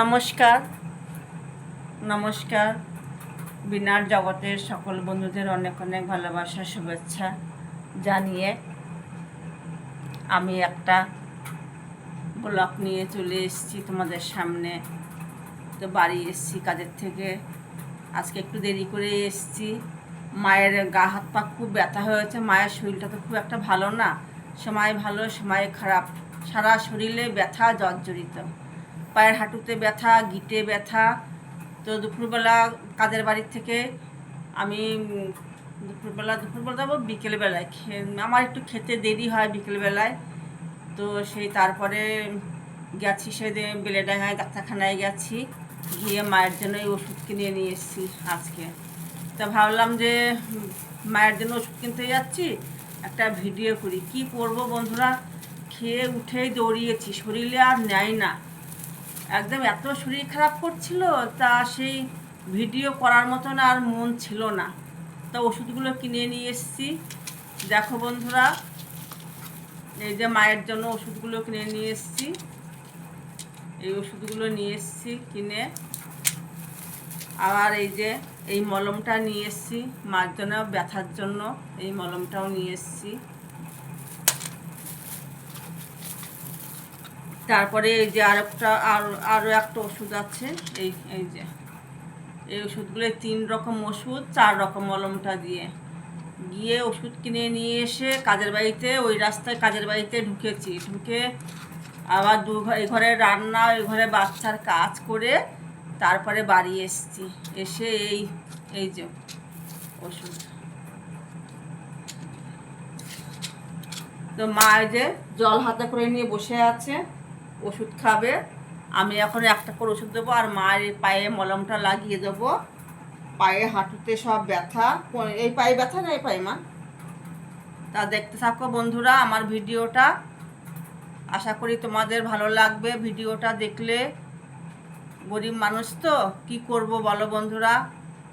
নমস্কার। নমস্কার। বিনার জগতের সকল বন্ধুদের অনেক অনেক ভালোবাসা, শুভেচ্ছা জানিয়ে আমি একটা ব্লগ নিয়ে চলে এসেছি তোমাদের সামনে। তো বাড়ি এসেছি কাজের থেকে। আজকে একটু দেরি করে এসেছি। মায়ের গা হাত পা খুব ব্যথা হয়েছে। মায়ের শরীরটা তো খুব একটা ভালো না। সময় ভালো, সময় খারাপ। সারা শরীরে ব্যথা, জর্জরিত। পায়ের হাঁটুতে ব্যথা, গিটে ব্যথা। তো দুপুরবেলা কাদের বাড়ির থেকে আমি দুপুরবেলা দুপুরবেলা যাব, বিকেলবেলায় আমার একটু খেতে দেরি হয় বিকেলবেলায়। তো সেই তারপরে গেছি সেদিন বেলেডাঙ্গায়, ডাক্তারখানায় গেছি। গিয়ে মায়ের জন্য এই ওষুধ কিনে নিয়ে এসেছি আজকে। তা ভাবলাম যে মায়ের জন্য ওষুধ কিনতে যাচ্ছি, একটা ভিডিও করি। কি করব বন্ধুরা? খেয়ে উঠেই দৌড়িয়েছি, শরীরে আর নেয় না। একদম এত শরীর খারাপ করছিল, তা সেই ভিডিও করার মতন আর মন ছিল না। তা ওষুধগুলো কিনে নিয়ে এসেছি। দেখো বন্ধুরা, এই যে মায়ের জন্য ওষুধগুলো কিনে নিয়ে এসেছি। এই ওষুধগুলো নিয়ে এসেছি কিনে। আবার এই যে, এই মলমটা নিয়ে এসেছি। মার জন্য, ব্যথার জন্য এই মলমটাও নিয়ে এসেছি। তারপরে এই যে আরেকটা আর আরও একটা ওষুধ আছে, এই এই যে, এই ওষুধগুলো তিন রকম ওষুধ, চার রকম মলমটা দিয়ে। গিয়ে ওষুধ কিনে নিয়ে এসে কাজের বাড়িতে, ওই রাস্তায় কাজের বাড়িতে ঢুকেছি। ঢুকে আবার দু এই ঘরে রান্না, ওই ঘরে বাচ্চার কাজ করে তারপরে বাড়ি এসেছি। এসে এই এই যে ওষুধ। তো মা যে জল হাতে করে নিয়ে বসে আছে। ওষুধ খাবে। আমি এখন একটা করে ওষুধ দেবো আর মায়ের পায়ে মলমটা লাগিয়ে দেবো। পায়ে হাঁটুতে সব ব্যথা এই পায়ে ব্যথা না এই পায়ে, মা? তা দেখতে থাকো বন্ধুরা আমার ভিডিওটা। আশা করি তোমাদের ভালো লাগবে ভিডিওটা দেখলে। গরিব মানুষ তো, কি করব বলো বন্ধুরা?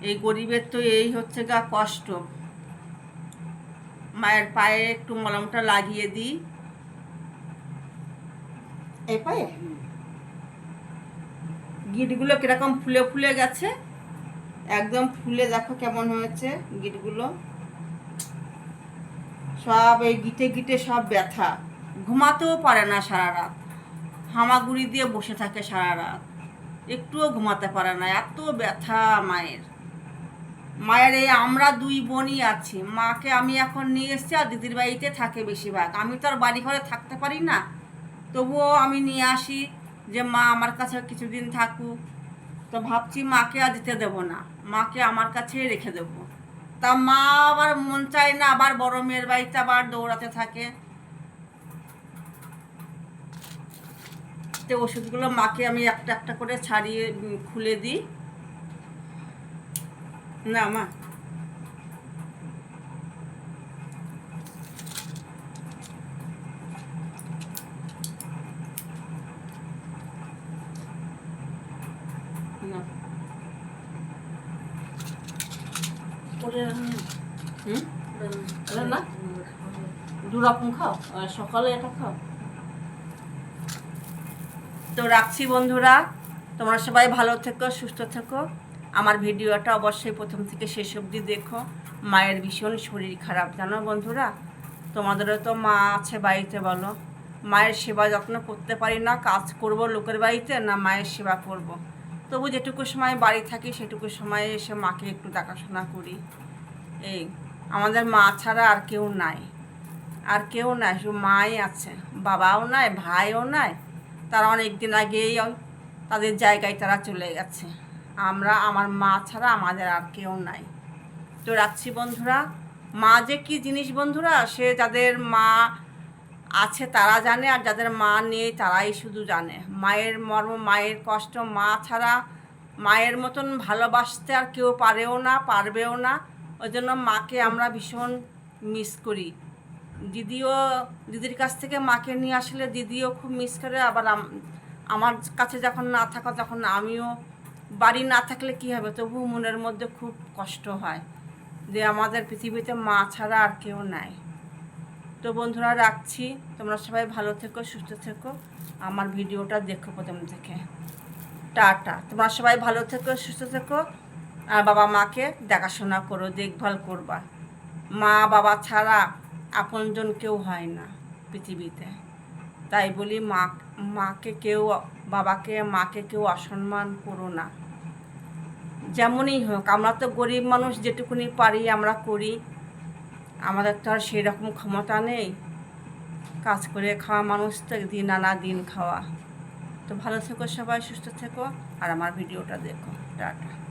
এই গরিবের তো এই হচ্ছে গা কষ্ট। মায়ের পায়ে একটু মলমটা লাগিয়ে দিই। পায়ে গিটগুলো কীরকম ফুলে ফুলে গেছে? একদম ফুলে, দেখো কেমন হয়েছে গিটগুলো। সব এই গিটে গিটে সব ব্যথা। ঘুমাতেও পারে না সারা রাত। হামাগুড়ি দিয়ে বসে থাকে সারা রাত। একটুও ঘুমাতে পারে না, এত ব্যথা মায়ের। মায়ের এই আমরা দুই বোনই আছি। মাকে আমি এখন নিয়ে এসেছি আর দিদির বাড়িতে থাকে বেশিরভাগ। আমি তো আর বাড়ি ঘরে থাকতে পারি না। তবুও আমি নিয়ে আসি যে মা আমার কাছে কিছুদিন থাকুক। তো ভাবছি মাকে আর দিতে দেবো না। মাকে আমার কাছেই রেখে দেবো। তা মা আবার মন চায় না, আবার বড় মেয়ের বাড়িতে আবার দৌড়াতে থাকে। তো ওষুধগুলো মাকে আমি একটা একটা করে ছাড়িয়ে খুলে দিই। না, মা না হুম? না? দু রকম খাও সকালে এটা খাও। তো রাখছি বন্ধুরা তোমরা সবাই ভালো থেকো সুস্থ থেকো। আমার ভিডিওটা অবশ্যই প্রথম থেকে শেষ অবধি দেখো। মায়ের ভীষণ শরীর খারাপ জানো বন্ধুরা? তোমাদেরও তো মা আছে বাড়িতে বলো। মায়ের সেবা যত্ন করতে পারি না কাজ করব লোকের বাড়িতে না মায়ের সেবা করব। তবু যেটুকু সময় বাড়ি থাকি, সেটুকু সময় এসে মাকে একটু দেখাশোনা করি। এই, আমাদের মা ছাড়া আর কেউ নাই। আর কেউ নাই, শুধু মাই আছে, বাবাও নাই, ভাইও নাই। তারা অনেক দিন আগেই তাদের জায়গায় তারা চলে গেছে। আমরা, আমার মা ছাড়া আমাদের আর কেউ নাই। তো রাখছি বন্ধুরা, মা যে কি জিনিস বন্ধুরা, সে যাদের মা আছে, তারা জানে, আর যাদের মা নেই, তারাই শুধু জানে। মায়ের মর্ম, মায়ের কষ্ট, মা ছাড়া মায়ের মতন ভালোবাসতে আর কেউ পারেও না, পারবেও না। ওই জন্য মাকে আমরা ভীষণ মিস করি। দিদিও, দিদির কাছ থেকে মাকে নিয়ে আসলে দিদিও খুব মিস করে। আবার আমার কাছে যখন না থাকা, তখন আমিও, বাড়ি না থাকলে কী হবে? তবু মনের মধ্যে খুব কষ্ট হয় যে আমাদের পৃথিবীতে মা ছাড়া আর কেউ নাই। তো বন্ধুরা রাখছি। তোমরা সবাই ভালো থেকো, সুস্থ থেকো। আমার ভিডিওটা দেখো প্রথম থেকে। টাটা। তোমরা সবাই ভালো থেকো, সুস্থ থেকো। আর বাবা মাকে দেখাশোনা করো, দেখভাল করবা। মা বাবা ছাড়া আপনজন কেউ হয় না পৃথিবীতে। তাই বলি মা, মাকে কেউ, বাবাকে, মাকে কেউ অসম্মান করো না। যেমনই হোক, আমরা তো গরিব মানুষ, যেটুকুনি পারি আমরা করি। আমাদের তো আর সেই রকম ক্ষমতা নেই। কাজ করে খাওয়া মানুষ তো দিন আনা দিন খাওয়া। তো ভালো থেকো সবাই, সুস্থ থেকো। আর আমার ভিডিওটা দেখো। টাটা।